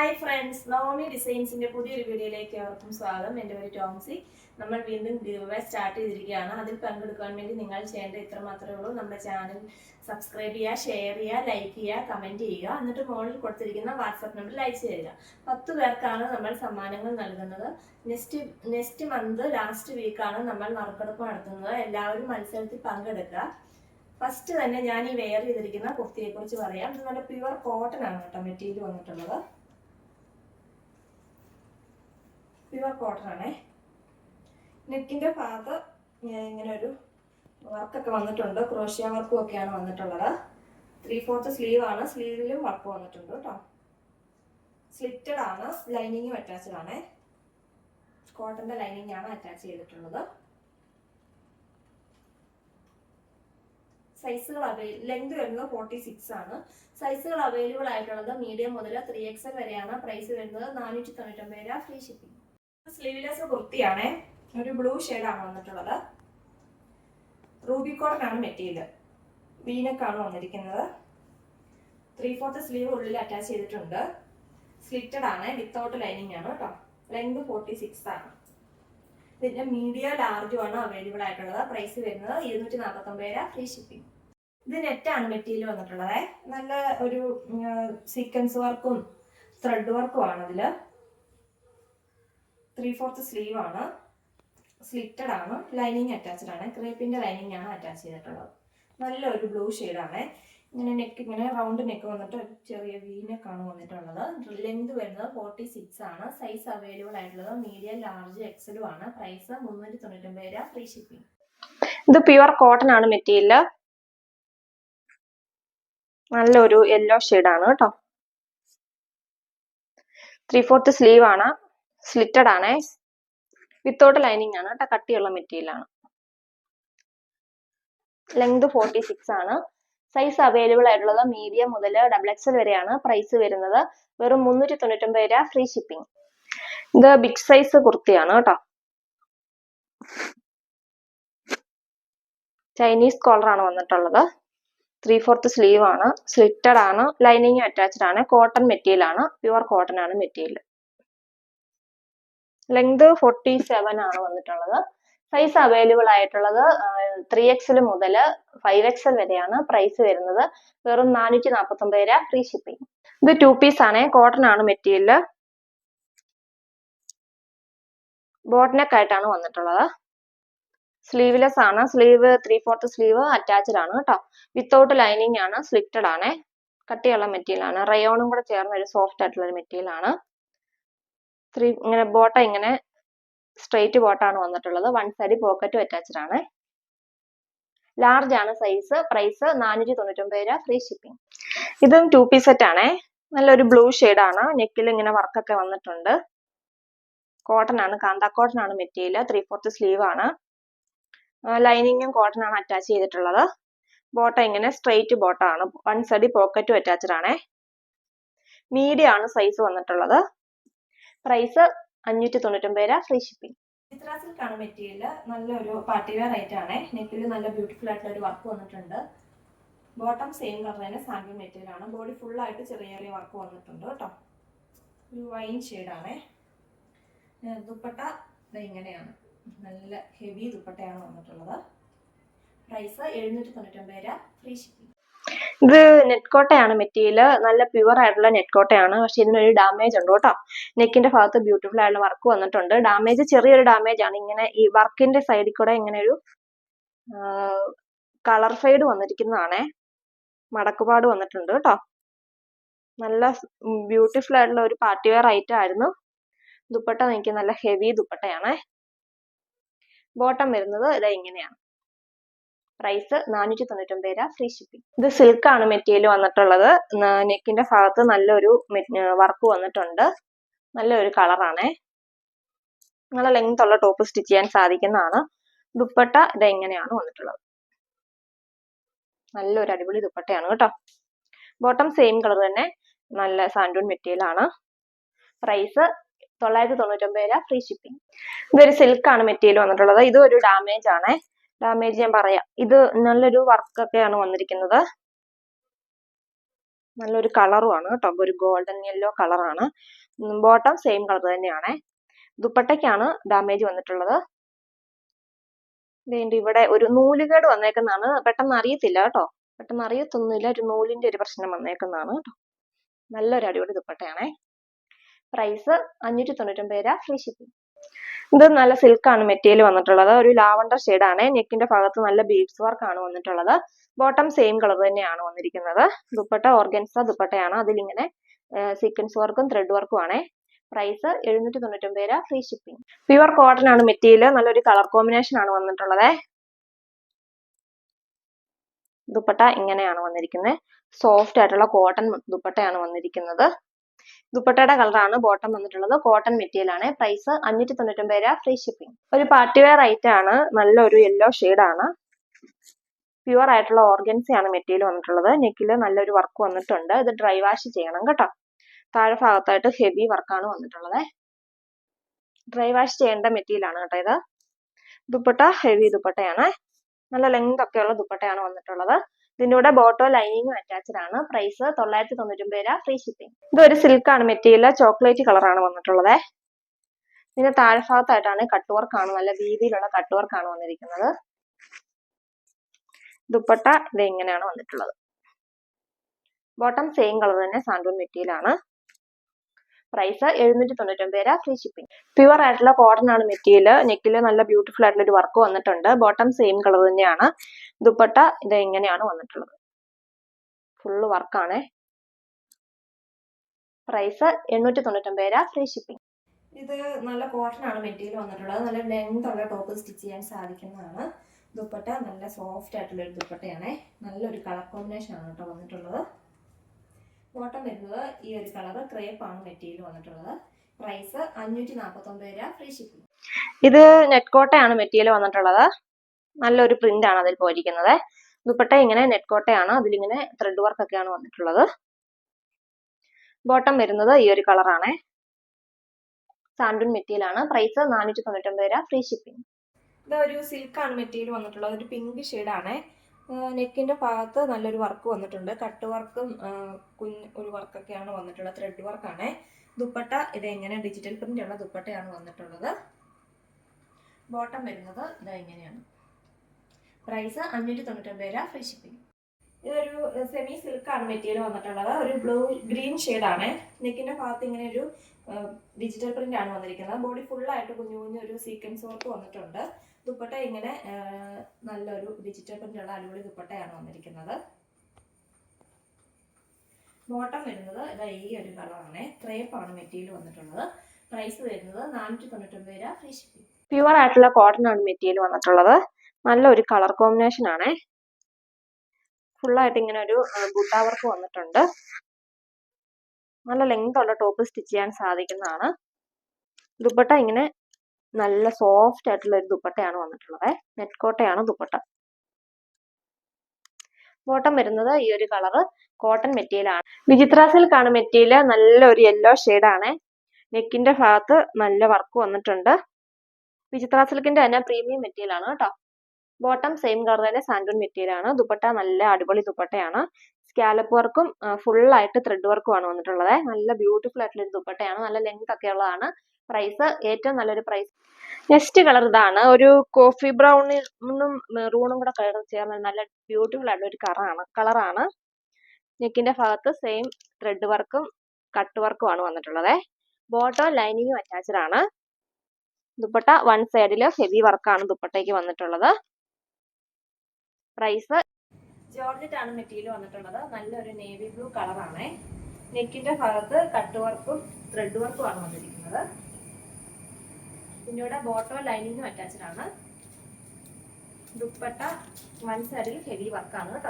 Hi friends Naomi ഡിസൈൻസിന്റെ പുതിയൊരു വീഡിയോയിലേക്ക് അവർക്കും സ്വാഗതം. എന്റെ പേര് ടോംസി. നമ്മൾ വീണ്ടും ഗീവേ സ്റ്റാർട്ട് ചെയ്തിരിക്കുകയാണ്. അതിൽ പങ്കെടുക്കാൻ വേണ്ടി നിങ്ങൾ ചെയ്യേണ്ടത് ഇത്ര മാത്രമേ ഉള്ളൂ. നമ്മുടെ ചാനൽ സബ്സ്ക്രൈബ് ചെയ്യുക ഷെയർ ചെയ്യുക ലൈക്ക് ചെയ്യുക കമന്റ് ചെയ്യുക. എന്നിട്ട് മുകളിൽ കൊടുത്തിരിക്കുന്ന വാട്സാപ്പ് നമ്പറിൽ അയച്ചു തരിക. പത്ത് പേർക്കാണ് നമ്മൾ സമ്മാനങ്ങൾ നൽകുന്നത്. നെക്സ്റ്റ് നെക്സ്റ്റ് മന്ത് ലാസ്റ്റ് വീക്കാണ് നമ്മൾ നറുക്കെടുപ്പ് നടത്തുന്നത്. എല്ലാവരും മത്സരത്തിൽ പങ്കെടുക്കുക. ഫസ്റ്റ് തന്നെ ഞാൻ ഈ വെയർ ചെയ്തിരിക്കുന്ന കുർത്തിയെ കുറിച്ച് പറയാം. നല്ല പ്യുവർ കോട്ടൺ ആണ് കേട്ടോ മെറ്റീരിയൽ വന്നിട്ടുള്ളത്. പ്യുവർ കോട്ടൺ ആണേ. നെക്കിന്റെ ഭാഗത്ത് ഇങ്ങനെ ഒരു വർക്കൊക്കെ വന്നിട്ടുണ്ട്. ക്രോഷ്യ വർക്കും ഒക്കെയാണ് വന്നിട്ടുള്ളത്. ത്രീ ഫോർത്ത് സ്ലീവ് ആണ്. സ്ലീവിലും വർക്ക് വന്നിട്ടുണ്ട് കേട്ടോ സ്ലിറ്റഡ് ആണ്. ലൈനിങ്ങും അറ്റാച്ച്ഡ് ആണ്. കോട്ടന്റെ ലൈനിങ് ആണ് അറ്റാച്ച് ചെയ്തിട്ടുള്ളത്. സൈസുകൾ അവൈ ലെങ്ത് വരുന്നത് ഫോർട്ടി സിക്സ് ആണ് സൈസുകൾ അവൈലബിൾ ആയിട്ടുള്ളത് മീഡിയം മുതൽ ത്രീ എക്സൽ വരെയാണ്. പ്രൈസ് വരുന്നത് നാനൂറ്റി തൊണ്ണൂറ്റൊമ്പത് രൂപ ഫ്രീ ഷിപ്പിംഗ് സ്ലീവ്ലെസ് കുർത്തിയാണ്. ഒരു ബ്ലൂ ആണ് വന്നിട്ടുള്ളത്. റൂബി ആണ് മെറ്റീരിയൽ വീനക്കാണ് വന്നിരിക്കുന്നത്. ത്രീ ഫോർത്ത് സ്ലീവ് ഉള്ളിൽ അറ്റാച്ച് ചെയ്തിട്ടുണ്ട്. സ്ലിറ്റഡ് ആണ് വിത്തൗട്ട് ലൈനിങ് ആണ് കേട്ടോ. ലെങ്ത് ഫോർട്ടി സിക്സ് ആണ്. ഇതിന്റെ മീഡിയം ലാർജും ആണ് അവൈലബിൾ ആയിട്ടുള്ളത്. പ്രൈസ് വരുന്നത് ഇരുന്നൂറ്റി നാൽപ്പത്തൊമ്പത് രൂപ ഫ്രീ ഷിപ്പിംഗ് ഇത് നെറ്റാണ് മെറ്റീരിയൽ വന്നിട്ടുള്ളത്. നല്ല ഒരു സീക്വൻസ് വർക്കും ത്രെഡ് വർക്കും ആണ് ഇതിൽ ത്രീ ഫോർത്ത് സ്ലീവ് ആണ്. സ്ലിറ്റഡ് ആണ്. ലൈനിങ് അറ്റാച്ച്ഡ് ആണ്. ക്രേപ്പിന്റെ ലൈനിങ് ആണ് അറ്റാച്ച് ചെയ്തിട്ടുള്ളത്. നല്ലൊരു ബ്ലൂ ആണ്. ഇങ്ങനെ നെക്ക് ഇങ്ങനെ റൗണ്ട് നെക്ക് വന്നിട്ട് ചെറിയ വി നെക്കാണ് വന്നിട്ടുള്ളത്. ലെങ്ത് വരുന്നത് ഫോർട്ടി സിക്സ് ആണ്. സൈസ് അവൈലബിൾ ആയിട്ടുള്ളത് മീഡിയം ലാർജ് എക്സലും ആണ്. പ്രൈസ് മുന്നൂറ്റി തൊണ്ണൂറ്റൊമ്പത് രൂപ ഫ്രീ ഷിപ്പിംഗ് ഇത് പ്യുവർ കോട്ടൺ ആണ് മെറ്റീരിയൽ നല്ലൊരു യെല്ലോ ആണ് കേട്ടോ. ത്രീ ഫോർത്ത് സ്ലീവ് ആണ്. സ്ലിറ്റഡ് ആണേ. വിത്തൗട്ട് ലൈനിങ് ആണ് കേട്ടോ കട്ടിയുള്ള മെറ്റീരിയൽ ആണ്. ലെങ്ത് ഫോർട്ടി സിക്സ് ആണ്. സൈസ് അവൈലബിൾ ആയിട്ടുള്ളത് മീഡിയം മുതൽ ഡബിൾ എക്സൽ വരെയാണ് പ്രൈസ് വരുന്നത്. വെറും മുന്നൂറ്റി തൊണ്ണൂറ്റൊമ്പത് രൂപ ഫ്രീ ഷിപ്പിംഗ് ഇത് ബിഗ് സൈസ് കുർത്തിയാണ് കേട്ടോ. ചൈനീസ് കോളർ ആണ് വന്നിട്ടുള്ളത്. ത്രീ ഫോർത്ത് സ്ലീവ് ആണ്. സ്ലിറ്റഡ് ആണ്. ലൈനിങ് അറ്റാച്ച്ഡ് ആണ്. കോട്ടൺ മെറ്റീരിയൽ ആണ്. പ്യുവർ കോട്ടൺ ആണ് മെറ്റീരിയൽ ലെങ്ത് ഫോർട്ടി സെവൻ ആണ് വന്നിട്ടുള്ളത്. സൈസ് അവൈലബിൾ ആയിട്ടുള്ളത് ത്രീ എക്സൽ മുതൽ ഫൈവ് എക്സൽ വരെയാണ് പ്രൈസ് വരുന്നത്. വെറും നാനൂറ്റി നാൽപ്പത്തി ഒമ്പത് രൂപ ഫ്രീ ഷിപ്പിംഗ് ഇത് ടു പീസ് ആണ്. കോട്ടൺ ആണ് മെറ്റീരിയൽ ബോട്ട്നെക്ക് ആയിട്ടാണ് വന്നിട്ടുള്ളത്. സ്ലീവ്ലെസ് ആണ്. Sleeve three fourth sleeve attached ആണ് കേട്ടോ വിത്തൗട്ട് ലൈനിങ് ആണ്. സ്ലിറ്റഡ് ആണ്. കട്ടിയുള്ള മെറ്റീരിയൽ ആണ്. റയോണും കൂടെ ചേർന്ന ഒരു സോഫ്റ്റ് ആയിട്ടുള്ള ഒരു മെറ്റീരിയൽ ആണ്. ത്രീ ഇങ്ങനെ ബോട്ട ഇങ്ങനെ സ്ട്രെയിറ്റ് ബോട്ടാണ് വന്നിട്ടുള്ളത്. വൺ സൈഡ് പോക്കറ്റും അറ്റാച്ച്ഡ് ആണ്. ലാർജ് ആണ് സൈസ് പ്രൈസ് നാനൂറ്റി തൊണ്ണൂറ്റൊമ്പത് രൂപ ഫ്രീ ഷിപ്പിംഗ് ഇതും ടു പീസ് സെറ്റ് ആണേ. നല്ലൊരു ബ്ലൂ ആണ്. നെക്കിൽ ഇങ്ങനെ വർക്കൊക്കെ വന്നിട്ടുണ്ട്. കോട്ടൺ ആണ്. കാന്ത കോട്ടൺ ആണ് മെറ്റീരിയൽ. ത്രീ ഫോർത്ത് സ്ലീവ് ആണ്. ലൈനിങ്ങും കോട്ടൺ ആണ് അറ്റാച്ച് ചെയ്തിട്ടുള്ളത്. ബോട്ട ഇങ്ങനെ സ്ട്രെയിറ്റ് ബോട്ടാണ് വൺ സൈഡ് പോക്കറ്റും അറ്റാച്ച്ഡ് ആണേ. മീഡിയം ആണ് സൈസ് വന്നിട്ടുള്ളത്. പ്രൈസ് അഞ്ഞൂറ്റി തൊണ്ണൂറ്റൊമ്പത് രൂപ ഫ്രീ ഷിപ്പിംഗ് ചിത്രാസിൽ കാണാൻ മെറ്റീരിയൽ നല്ലൊരു പാർട്ടി വെയർ ആണ്. നെക്കിൽ നല്ല ബ്യൂട്ടിഫുൾ ആയിട്ടുള്ള ഒരു വർക്ക് വന്നിട്ടുണ്ട്. ബോട്ടം സെയിം കളർ തന്നെ സാമ്പിൾ മെറ്റീരിയൽ ആണ്. ബോഡി ഫുൾ ആയിട്ട് ചെറിയ ചെറിയ വർക്ക് വന്നിട്ടുണ്ട് കേട്ടോ. ഒരു വൈൻ ഷെയ്ഡാണേ ദുപ്പട്ട ഇങ്ങനെയാണ്. നല്ല ഹെവി ദുപ്പട്ടയാണ് വന്നിട്ടുള്ളത്. പ്രൈസ് എഴുന്നൂറ്റി തൊണ്ണൂറ്റൊമ്പത് രൂപ ഫ്രീ ഷിപ്പിംഗ് ഇത് നെറ്റ് കോട്ടയാണ് മെറ്റീരിയൽ. നല്ല പ്യുവർ ആയിട്ടുള്ള നെറ്റ് കോട്ടയാണ് പക്ഷെ ഇതിനൊരു ഡാമേജ് ഉണ്ട് കേട്ടോ. നെക്കിന്റെ ഭാഗത്ത് ബ്യൂട്ടിഫുൾ ആയിട്ടുള്ള വർക്ക് വന്നിട്ടുണ്ട്. ഡാമേജ് ചെറിയൊരു ഡാമേജ് ആണ്. ഇങ്ങനെ ഈ വർക്കിന്റെ സൈഡിൽ കൂടെ ഇങ്ങനെ ഒരു കളർ ഫെയ്ഡ് വന്നിരിക്കുന്നതാണേ. മടക്കുപാട് വന്നിട്ടുണ്ട് കേട്ടോ. നല്ല ബ്യൂട്ടിഫുൾ ആയിട്ടുള്ള ഒരു പാർട്ടി വെയർ ഐറ്റം ആയിരുന്നു. ദുപ്പട്ട എനിക്ക് നല്ല ഹെവി ദുപ്പട്ടയാണേ. ബോട്ടം വരുന്നത് ഇതാ ഇങ്ങനെയാണ്. പ്രൈസ് നാനൂറ്റി തൊണ്ണൂറ്റൊമ്പത് രൂപ. ഫ്രീ ഷിപ്പിംഗ് ഇത് സിൽക്ക് ആണ് മെറ്റീരിയൽ വന്നിട്ടുള്ളത്. നെക്കിന്റെ ഭാഗത്ത് നല്ലൊരു വർക്ക് വന്നിട്ടുണ്ട്. നല്ലൊരു കളറാണേ നല്ല ലെങ്ത് ഉള്ള ടോപ്പ് സ്റ്റിച്ച് ചെയ്യാൻ സാധിക്കുന്നതാണ്. ദുപ്പട്ട ഇത് എങ്ങനെയാണ് വന്നിട്ടുള്ളത്? നല്ലൊരു അടിപൊളി ദുപ്പട്ടയാണ് കേട്ടോ. ബോട്ടം സെയിം കളർ തന്നെ. നല്ല സാൻഡൂൺ മെറ്റീരിയൽ ആണ്. പ്രൈസ് തൊള്ളായിരത്തി തൊണ്ണൂറ്റൊമ്പത് രൂപ. ഫ്രീ ഷിപ്പിംഗ് ഇതൊരു സിൽക്ക് ആണ് മെറ്റീരിയൽ വന്നിട്ടുള്ളത്. ഇതും ഒരു ഡാമേജ് ആണേ. ഡാമേജ് ഞാൻ പറയാം. ഇത് നല്ലൊരു വർക്കൊക്കെയാണ് വന്നിരിക്കുന്നത്. നല്ലൊരു കളറുമാണ് കേട്ടോ. ഒരു ഗോൾഡൻ യെല്ലോ കളറാണ് ബോട്ടം സെയിം കളർ തന്നെയാണ്. ദുപ്പട്ടയ്ക്കാണ് ഡാമേജ് വന്നിട്ടുള്ളത്. വേണ്ടി ഇവിടെ ഒരു നൂലുകേട് വന്നേക്കുന്നതാണ്. പെട്ടെന്ന് അറിയത്തില്ല കേട്ടോ. പെട്ടെന്ന് അറിയത്തൊന്നുമില്ല. ഒരു നൂലിന്റെ ഒരു പ്രശ്നം വന്നേക്കുന്നതാണ് കേട്ടോ. നല്ലൊരു അടിപൊളി ദുപ്പട്ടയാണേ. പ്രൈസ് അഞ്ഞൂറ്റി തൊണ്ണൂറ്റൊമ്പത് രൂപ. ഫ്രീ ഷിപ്പിംഗ് ഇത് നല്ല സിൽക്കാണ് മെറ്റീരിയൽ വന്നിട്ടുള്ളത്. ഒരു ലാവണ്ടർ ആണ്. നെക്കിന്റെ ഭാഗത്ത് നല്ല ബീഡ്സ് വർക്ക് ആണ് വന്നിട്ടുള്ളത്. ബോട്ടം സെയിം കളർ തന്നെയാണ് വന്നിരിക്കുന്നത്. ദുപ്പട്ട ഓർഗൻസ ദുപ്പട്ടയാണ്. അതിലിങ്ങനെ സീക്വൻസ് വർക്കും ത്രെഡ് വർക്കും ആണ്. പ്രൈസ് എഴുന്നൂറ്റി തൊണ്ണൂറ്റൊമ്പത് രൂപ ഫ്രീ ഷിപ്പിംഗ് പ്യുവർ കോട്ടൺ ആണ് മെറ്റീരിയൽ നല്ലൊരു കളർ കോമ്പിനേഷൻ ആണ് വന്നിട്ടുള്ളത്. ദുപ്പട്ട ഇങ്ങനെയാണ് വന്നിരിക്കുന്നത്. സോഫ്റ്റ് ആയിട്ടുള്ള കോട്ടൺ ദുപ്പട്ടയാണ് വന്നിരിക്കുന്നത്. ദുപ്പട്ടയുടെ കളറാണ് ബോട്ടം വന്നിട്ടുള്ളത്. കോട്ടൺ മെറ്റീരിയൽ ആണ്. പ്രൈസ് അഞ്ഞൂറ്റി തൊണ്ണൂറ്റൊമ്പത് രൂപ. ഫ്രീ ഷിപ്പിംഗ് ഒരു പാർട്ടി വെയർ ഐറ്റം ആണ്. നല്ലൊരു യെല്ലോ ആണ്. പ്യുവർ ആയിട്ടുള്ള ഓർഗൻസി ആണ് മെറ്റീരിയൽ വന്നിട്ടുള്ളത്. നെക്കിൽ നല്ലൊരു വർക്ക് വന്നിട്ടുണ്ട്. ഇത് ഡ്രൈ വാഷ് ചെയ്യണം കേട്ടോ. താഴെ ഭാഗത്തായിട്ട് ഹെവി വർക്കാണ് വന്നിട്ടുള്ളത്. ഡ്രൈ വാഷ് ചെയ്യേണ്ട മെറ്റീരിയൽ ആണ് കേട്ടോ ഇത്. ദുപ്പട്ട ഹെവി ദുപ്പട്ടയാണ്. നല്ല ലെങ്ത് ഒക്കെയുള്ള ദുപ്പട്ടയാണ് വന്നിട്ടുള്ളത്. ഇതിന്റെ കൂടെ ബോട്ടോ ലൈനിങ്ങും അറ്റാച്ച്ഡ് ആണ്. പ്രൈസ് തൊള്ളായിരത്തി തൊണ്ണൂറ്റൊമ്പത് രൂപ ഫ്രീ ഷിപ്പിംഗ് ഇത് ഇതൊരു സിൽക്കാണ് മെറ്റീരിയൽ ചോക്ലേറ്റ് കളറാണ് വന്നിട്ടുള്ളത്. ഇതിന്റെ താഴ്ഭാഗത്തായിട്ടാണ് കട്ട് വർക്ക് ആണ് നല്ല രീതിയിലുള്ള കട്ട് വർക്ക് ആണ് വന്നിരിക്കുന്നത്. ദുപ്പട്ട ഇത് ഇങ്ങനെയാണ് വന്നിട്ടുള്ളത്? ബോട്ടം സെയിം കളർ തന്നെ സാൻഡൂൺ മെറ്റീരിയൽ ആണ്. പ്രൈസ് എഴുന്നൂറ്റി തൊണ്ണൂറ്റൊമ്പത് രൂപ ഫ്രീ ഷിപ്പിംഗ് പ്യുവർ ആയിട്ടുള്ള കോട്ടൺ ആണ് മെറ്റീരിയൽ. നെക്കിൽ നല്ല ബ്യൂട്ടിഫുൾ ആയിട്ടുള്ള ഒരു വർക്ക് വന്നിട്ടുണ്ട്. ബോട്ടം സെയിം കളർ തന്നെയാണ്. ദുപ്പട്ട ഇത് ഇങ്ങനെയാണ് വന്നിട്ടുള്ളത്. ഫുള്ള് വർക്കാണ് പ്രൈസ് എണ്ണൂറ്റി തൊണ്ണൂറ്റൊമ്പത് രൂപ ഫ്രീ ഷിപ്പിംഗ് ഇത് നല്ല കോട്ടൺ ആണ് മെറ്റീരിയൽ വന്നിട്ടുള്ളത്. നല്ല ലെങ്ത് ഉള്ള ടോപ്പ് സ്റ്റിച്ച് ചെയ്യാൻ സാധിക്കുന്നതാണ്. ദുപ്പട്ട നല്ല സോഫ്റ്റ് ആയിട്ടുള്ള ഒരു ദുപ്പട്ടയാണേ. നല്ലൊരു കളർ കോമ്പിനേഷൻ ആണ് കേട്ടോ വന്നിട്ടുള്ളത്. ബോട്ടം വരുന്നത് ഈ ഒരു കളർ ക്രേപ്പ് ആണ് മെറ്റീരിയൽ വന്നിട്ടുള്ളത്. പ്രൈസ് അഞ്ഞൂറ്റി നാൽപ്പത്തൊമ്പത് രൂപ ഫ്രീ ഷിപ്പിംഗ് ഇത് നെറ്റ് കോട്ടയാണ് മെറ്റീരിയൽ വന്നിട്ടുള്ളത്. നല്ലൊരു പ്രിന്റ് ആണ് അതിൽ പോയിരിക്കുന്നത്. ദുപ്പട്ട ഇങ്ങനെ നെറ്റ് കോട്ടയാണ് അതിലിങ്ങനെ ത്രെഡ് വർക്ക് ഒക്കെയാണ് വന്നിട്ടുള്ളത്. ബോട്ടം വരുന്നത് ഈ ഒരു കളറാണേ സാൻഡൂൺ മെറ്റീരിയൽ ആണ്. പ്രൈസ് നാനൂറ്റി തൊണ്ണൂറ്റൊമ്പത് രൂപ ഫ്രീ ഷിപ്പിംഗ് ഇത് ഒരു സിൽക്കാണ് മെറ്റീരിയൽ വന്നിട്ടുള്ളത്. ഒരു പിങ്ക് ഷെയ്ഡാണ് നെക്കിന്റെ ഭാഗത്ത് നല്ലൊരു വർക്ക് വന്നിട്ടുണ്ട്. കട്ട് വർക്കും കുഞ്ഞ് ഒരു വർക്കൊക്കെയാണ് വന്നിട്ടുള്ളത്. ത്രെഡ് വർക്കാണ് ദുപ്പട്ട ഇത് എങ്ങനെ? ഡിജിറ്റൽ പ്രിന്റ് ഉള്ള ദുപ്പട്ടയാണ് വന്നിട്ടുള്ളത്. ബോട്ടം വരുന്നത് ഇത് എങ്ങനെയാണ് പ്രൈസ് അഞ്ഞൂറ്റി തൊണ്ണൂറ്റൊമ്പത് രൂപ ഫ്രീ ഷിപ്പിംഗ് ഇതൊരു സെമി സിൽക്കാണ് മെറ്റീരിയൽ വന്നിട്ടുള്ളത്. ഒരു ബ്ലൂ ഗ്രീൻ ഷെയ്ഡാണ് നെക്കിന്റെ ഭാഗത്ത് ഇങ്ങനെ ഒരു ഡിജിറ്റൽ പ്രിന്റ് ആണ് വന്നിരിക്കുന്നത്. ബോഡി ഫുള്ളായിട്ട് കുഞ്ഞു കുഞ്ഞു ഒരു സീക്വൻസ് വർക്ക് വന്നിട്ടുണ്ട്. ദുപ്പട്ട ഇങ്ങനെ നല്ലൊരു ഡിജിറ്റൽ പ്രിന്റ് ഉള്ള അടിപൊളി ദുപ്പട്ടയാണ് വന്നിരിക്കുന്നത്. ബോട്ടം വരുന്നത് ഇതാ ഈ ഒരു കളറാണ് ക്രേപ്പാണ് മെറ്റീരിയൽ വന്നിട്ടുള്ളത്. പ്രൈസ് വരുന്നത് നാനൂറ്റി തൊണ്ണൂറ്റൊമ്പത് രൂപ ഫ്രീ ഷിപ്പിംഗ് പ്യുവർ ആയിട്ടുള്ള കോട്ടൺ ആണ് മെറ്റീരിയൽ വന്നിട്ടുള്ളത്. നല്ലൊരു കളർ കോമ്പിനേഷൻ ആണ്. ഫുള്ളായിട്ട് ഇങ്ങനെ ഒരു ബുട്ട വർക്ക് വന്നിട്ടുണ്ട്. നല്ല ലെങ്ത് ഉള്ള ടോപ്പ് സ്റ്റിച്ച് ചെയ്യാൻ സാധിക്കുന്നതാണ്. ദുപ്പട്ട ഇങ്ങനെ നല്ല സോഫ്റ്റ് ആയിട്ടുള്ള ഒരു ദുപ്പട്ടയാണ് വന്നിട്ടുള്ളത്. നെറ്റ് കോട്ടയാണ് ദുപ്പട്ട. ബോട്ടം വരുന്നത് ഈ ഒരു കളറ് കോട്ടൺ മെറ്റീരിയലാണ് വിചിത്ര സിൽക്കാണ് മെറ്റീരിയൽ നല്ല ഒരു യെല്ലോ ആണ്. നെക്കിന്റെ ഭാഗത്ത് നല്ല വർക്ക് വന്നിട്ടുണ്ട്. വിചിത്ര സിൽക്കിന്റെ തന്നെ പ്രീമിയം മെറ്റീരിയൽ ആണ് കേട്ടോ. ബോട്ടം സെയിം കളർ തന്നെ സാൻഡൂൺ മെറ്റീരിയൽ ആണ്. ദുപ്പട്ട നല്ല അടിപൊളി ദുപ്പട്ടയാണ്. സ്കാലപ്പ് വർക്കും ഫുൾ ആയിട്ട് ത്രെഡ് വർക്കും ആണ് വന്നിട്ടുള്ളത്. നല്ല ബ്യൂട്ടിഫുൾ ആയിട്ടുള്ള ഒരു ദുപ്പട്ടയാണ്. നല്ല ലെങ്ത് ഒക്കെ ഉള്ളതാണ്. പ്രൈസ് ഏറ്റവും നല്ലൊരു പ്രൈസ് നെക്സ്റ്റ് കളർ ഇതാണ്. ഒരു കോഫി ബ്രൗണും മെറൂണും കൂടെ കളർ ചേർന്ന നല്ല ബ്യൂട്ടിഫുൾ ആയിട്ടുള്ള ഒരു കളറാണ് കളറാണ് നെക്കിന്റെ ഭാഗത്ത് സെയിം ത്രെഡ് വർക്കും കട്ട് വർക്കും ആണ് വന്നിട്ടുള്ളത്. ബോട്ടോ ലൈനിങ്ങും അറ്റാച്ച്ഡ് ആണ്. ദുപ്പട്ട വൺ സൈഡിൽ ഹെവി വർക്കാണ് ദുപ്പട്ടയ്ക്ക് വന്നിട്ടുള്ളത്. പ്രൈസ് ജോർജറ്റ് ആണ് മെറ്റീരിയൽ വന്നിട്ടുള്ളത്. നല്ലൊരു നേവി ബ്ലൂ കളറാണ് നെക്കിന്റെ ഭാഗത്ത് കട്ട് വർക്കും ത്രെഡ് വർക്കും ആണ് വന്നിരിക്കുന്നത്. പിന്നീട് ബോട്ടോ ലൈനിങ്ങും അറ്റാച്ച്ഡ് ആണ്. ദുപ്പട്ട വൺ സൈഡിൽ ഹെവി വർക്കാണ് കേട്ടോ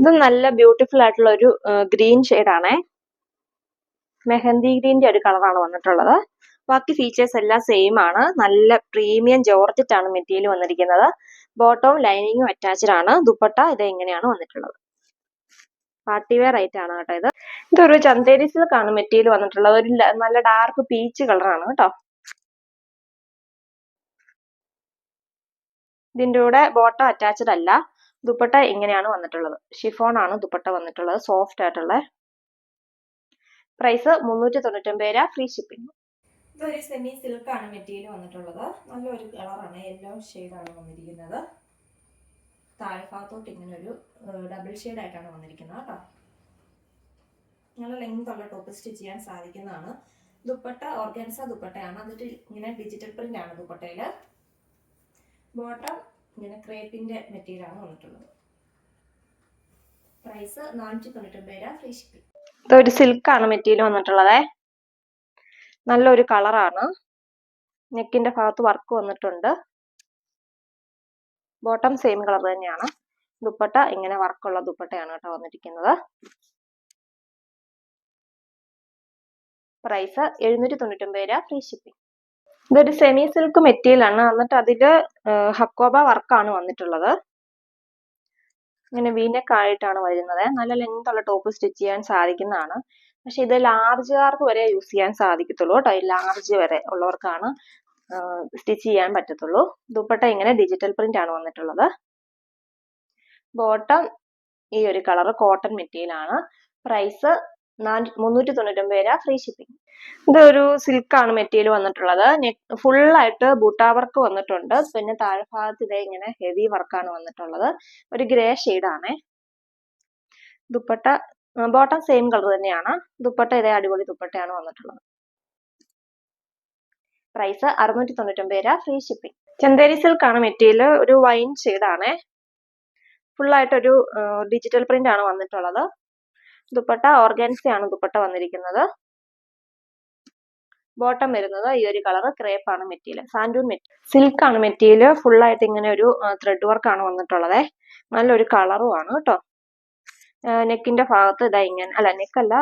ഇത് നല്ല ബ്യൂട്ടിഫുൾ ആയിട്ടുള്ള ഒരു ഗ്രീൻ ഷെയ്ഡാണേ മെഹന്തി ഗ്രീന്റെ ഒരു കളറാണ് വന്നിട്ടുള്ളത്. ബാക്കി ഫീച്ചേഴ്സ് എല്ലാം സെയിം ആണ്. നല്ല പ്രീമിയം ജോർജറ്റ് ആണ് മെറ്റീരിയൽ വന്നിരിക്കുന്നത്. ബോട്ടവും ലൈനിങ്ങും അറ്റാച്ച്ഡ് ആണ്. ദുപ്പട്ട ഇത് എങ്ങനെയാണ് വന്നിട്ടുള്ളത്? പാർട്ടി വെയർ ആയിട്ട് ആണ് കേട്ടോ ഇത്. ഇതൊരു ചന്തേരി സിൽക്ക് ആണ് മെറ്റീരിയൽ വന്നിട്ടുള്ളത് ഒരു നല്ല ഡാർക്ക് പീച്ച് കളറാണ് കേട്ടോ. ഇതിന്റെ കൂടെ ബോട്ടം അറ്റാച്ച്ഡ് അല്ല. ദുപ്പട്ട ഇങ്ങനെയാണ് വന്നിട്ടുള്ളത്. ഷിഫോൺ ആണ് ദുപ്പട്ട വന്നിട്ടുള്ളത് സോഫ്റ്റ് ആയിട്ടുള്ള. പ്രൈസ് മുന്നൂറ്റി തൊണ്ണൂറ്റൊമ്പത് രൂപ ഫ്രീ ഷിപ്പിംഗ് ഇതൊരു സെമി സിൽക്കാണ് മെറ്റീരിയൽ വന്നിട്ടുള്ളത്. നല്ലൊരു കളറാണ് യെല്ലോ ആണ് വന്നിരിക്കുന്നത്. താഴെ ഭാഗത്തോട്ട് ഇങ്ങനെ ഒരു ഡബിൾ ആയിട്ടാണ് വന്നിരിക്കുന്നത് കേട്ടോ. നല്ല ലെങ്ത് ഉള്ള ടോപ്പ് സ്റ്റിച്ച് ചെയ്യാൻ സാധിക്കുന്നതാണ്. ദുപ്പട്ട ഓർഗൻസ ദുപ്പട്ടയാണ്. എന്നിട്ട് ഇങ്ങനെ ഡിജിറ്റൽ പ്രിന്റ് ആണ് ദുപ്പട്ടയിൽ ബോട്ടം ഇങ്ങനെ ക്രേപ്പിന്റെ മെറ്റീരിയൽ ആണ് വന്നിട്ടുള്ളത്. പ്രൈസ് നാനൂറ്റി തൊണ്ണൂറ്റൊമ്പത് രൂപ ഫ്രീ ഷിപ്പിംഗ് ഇതൊരു സിൽക്കാണ് മെറ്റീരിയൽ വന്നിട്ടുള്ളത്. നല്ലൊരു കളറാണ് നെക്കിന്റെ ഭാഗത്ത് വർക്ക് വന്നിട്ടുണ്ട്. ബോട്ടം സെയിം കളർ തന്നെയാണ്. ദുപ്പട്ട ഇങ്ങനെ വർക്കുള്ള ദുപ്പട്ടയാണ് കേട്ടോ വന്നിരിക്കുന്നത്. പ്രൈസ് എഴുന്നൂറ്റി തൊണ്ണൂറ്റൊമ്പത് രൂപ ഫ്രീ ഷിപ്പിംഗ് ഇതൊരു സെമി സിൽക്ക് മെറ്റീരിയൽ ആണ്. എന്നിട്ട് അതിൽ ഹക്കോബ വർക്കാണ് വന്നിട്ടുള്ളത്. ഇങ്ങനെ വീനക്കായിട്ടാണ് വരുന്നത്. നല്ല ലെങ്ത് ഉള്ള ടോപ്പ് സ്റ്റിച്ച് ചെയ്യാൻ സാധിക്കുന്നതാണ്. പക്ഷെ ഇത് ലാർജുകാർക്ക് വരെ യൂസ് ചെയ്യാൻ സാധിക്കത്തുള്ളൂ കേട്ടോ. ലാർജ് വരെ ഉള്ളവർക്കാണ് സ്റ്റിച്ച് ചെയ്യാൻ പറ്റത്തുള്ളൂ. ദുപ്പട്ട ഇങ്ങനെ ഡിജിറ്റൽ പ്രിന്റ് ആണ് വന്നിട്ടുള്ളത്. ബോട്ടം ഈ ഒരു കളർ കോട്ടൺ മെറ്റീരിയൽ ആണ്. പ്രൈസ് മുന്നൂറ്റി തൊണ്ണൂറ്റൊമ്പത് രൂപ ഫ്രീ ഷിപ്പിംഗ് ഇതൊരു സിൽക്കാണ് മെറ്റീരിയൽ വന്നിട്ടുള്ളത്. ഫുൾ ആയിട്ട് ബൂട്ടാ വർക്ക് വന്നിട്ടുണ്ട്. പിന്നെ താഴ്ഭാഗത്ത് ഇതേ ഇങ്ങനെ ഹെവി വർക്കാണ് വന്നിട്ടുള്ളത്. ഒരു ഗ്രേ ആണ് ദുപ്പട്ട ബോട്ടം സെയിം കളർ തന്നെയാണ്. ദുപ്പട്ട ഇതേ അടിപൊളി ദുപ്പട്ടയാണ് വന്നിട്ടുള്ളത്. പ്രൈസ് അറുന്നൂറ്റി തൊണ്ണൂറ്റൊമ്പത് രൂപ ഫ്രീ ഷിപ്പിംഗ് ചെന്തേരി സിൽക്ക് ആണ് മെറ്റീരിയൽ ഒരു വൈൻ ആയിട്ട് ഒരു ഡിജിറ്റൽ പ്രിന്റ് ആണ് വന്നിട്ടുള്ളത്. ദുപ്പട്ട ഓർഗാൻസിയാണ് ദുപ്പട്ട വന്നിരിക്കുന്നത്. ബോട്ടം വരുന്നത് ഈ ഒരു കളർ ക്രേപ്പ് ആണ് മെറ്റീരിയൽ. സാൻഡൂൺ മെറ്റീരിയൽ സിൽക്ക് ആണ് മെറ്റീരിയൽ. ഫുൾ ആയിട്ട് ഇങ്ങനെ ഒരു ത്രെഡ് വർക്ക് ആണ് വന്നിട്ടുള്ളത്. നല്ലൊരു കളറും ആണ് കേട്ടോ. നെക്കിന്റെ ഭാഗത്ത് ഇതാ ഇങ്ങനെ അല്ല നെക്കല്ല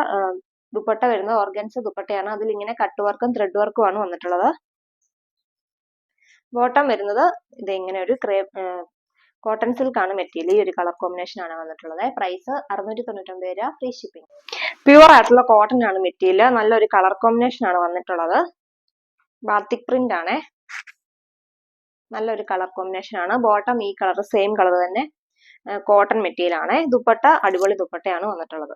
ദുപ്പട്ട വരുന്നത് ഓർഗൻസ് ദുപ്പട്ടയാണ്. അതിൽ ഇങ്ങനെ കട്ട് വർക്കും ത്രെഡ് വർക്കും ആണ് വന്നിട്ടുള്ളത്. ബോട്ടം വരുന്നത് ഇത് ഇങ്ങനെ ഒരു ക്രേ കോട്ടൺ സിൽക്ക് ആണ് മെറ്റീരിയൽ ഈ ഒരു കളർ കോമ്പിനേഷൻ ആണ് വന്നിട്ടുള്ളത്. പ്രൈസ് അറുന്നൂറ്റി തൊണ്ണൂറ്റൊമ്പത് രൂപ ഫ്രീ ഷിപ്പിംഗ് പ്യുവർ ആയിട്ടുള്ള കോട്ടൺ ആണ് മെറ്റീരിയൽ നല്ലൊരു കളർ കോമ്പിനേഷൻ ആണ് വന്നിട്ടുള്ളത്. ബാത്തിക് പ്രിന്റ് ആണ്. നല്ലൊരു കളർ കോമ്പിനേഷൻ ആണ്. ബോട്ടം ഈ കളർ സെയിം കളർ തന്നെ കോട്ടൺ മെറ്റീരിയൽ ആണ്. ദുപ്പട്ട അടിപൊളി ദുപ്പട്ടയാണ് വന്നിട്ടുള്ളത്.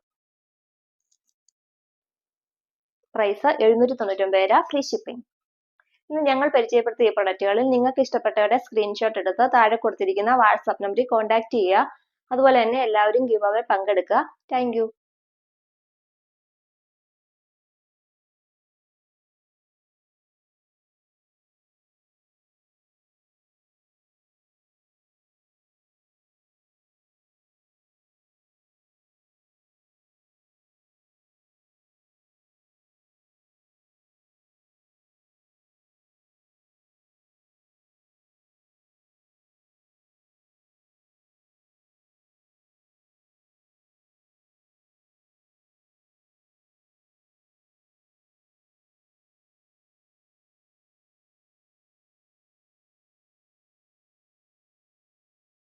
പ്രൈസ് എഴുന്നൂറ്റി തൊണ്ണൂറ്റൊമ്പത് രൂപ ഫ്രീ ഷിപ്പിംഗ് ഇന്ന് ഞങ്ങൾ പരിചയപ്പെടുത്തിയ പ്രൊഡക്റ്റുകളിൽ നിങ്ങൾക്ക് ഇഷ്ടപ്പെട്ടവരുടെ സ്ക്രീൻഷോട്ട് എടുത്ത് താഴെ കൊടുത്തിരിക്കുന്ന വാട്സാപ്പ് നമ്പറിൽ കോൺടാക്ട് ചെയ്യുക. അതുപോലെ തന്നെ എല്ലാവരും ഗിവ് അവേ പങ്കെടുക്കുക താങ്ക്